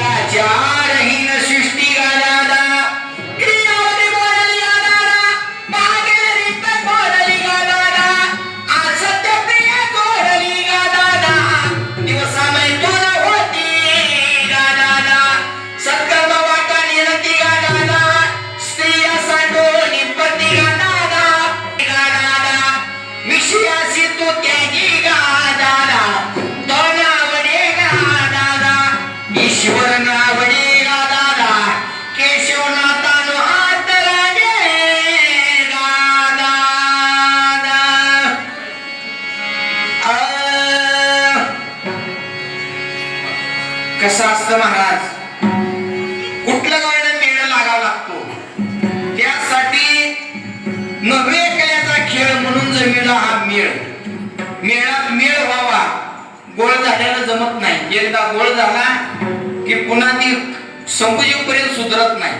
विचारहीन सृष्टी गादादा क्रियावली ईश्वर हात लागे कसं असतं महाराज? कुठलं गाणं मेळ लागावा लागतो? त्यासाठी नव्हे कल्याचा खेळ म्हणून जमिला हा मेळ. मेळात मेळ व्हावा. गोळ झाल्याला जमत नाही. एकदा गोळ झाला पुन्हा ती संपयोगपर्यंत सुधरत नाही.